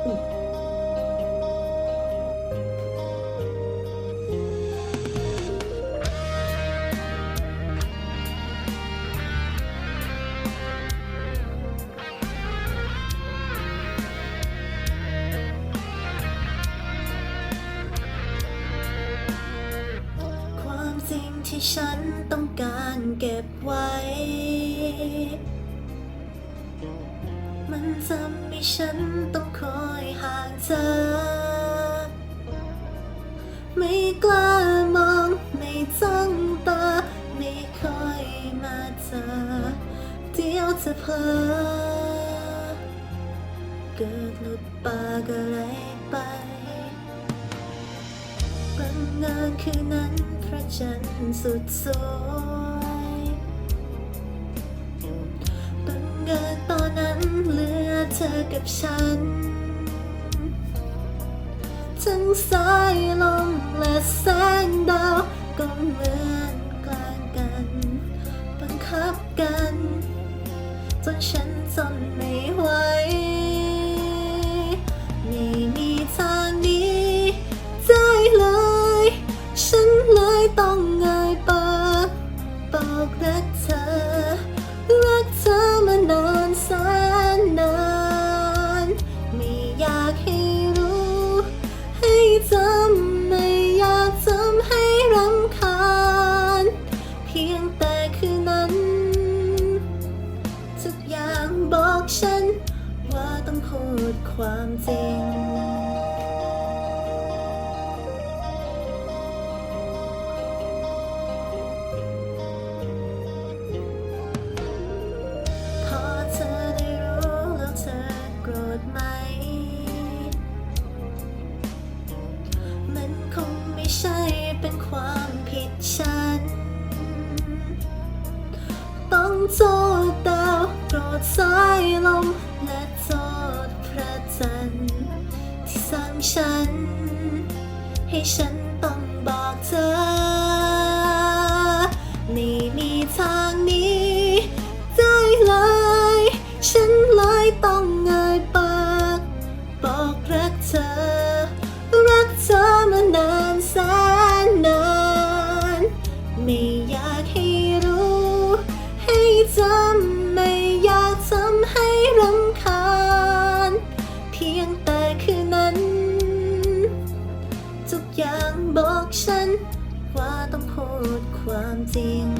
ความสิ่งที่ฉันต้องการเก็บไว้ มันทำให้ฉัน ตาไม่ค่อยมาเจอเดี๋ยวจะเพลอเกิดหลุดปากก็เลยไปบังเอิญคืนนั้นพระจันทร์สุดสวยบังเอิญตอนนั้นเหลือเธอกับฉันทั้งสายลมและแสงดาว ก็เหมือนกลางกัน บังคับกัน จนฉันทน ความจริง พอเธอได้รู้แล้วเธอโกรธไหม มันคงไม่ใช่เป็นความผิดฉัน ต้องโทษดาวโกรธสายลมและ ฉัน ให้ฉันต้องบอกเธอ ไม่มีทางนี้ได้เลย ฉันเลยต้องเงยปากบอกรักเธอ รักเธอมานานแสนนานไม่อยากให้รู้ ให้จำไม่อยากทำให้รำคาญ เพียงแต่คืนนั้น อย่างบอกฉัน ว่าต้องพูดความจริง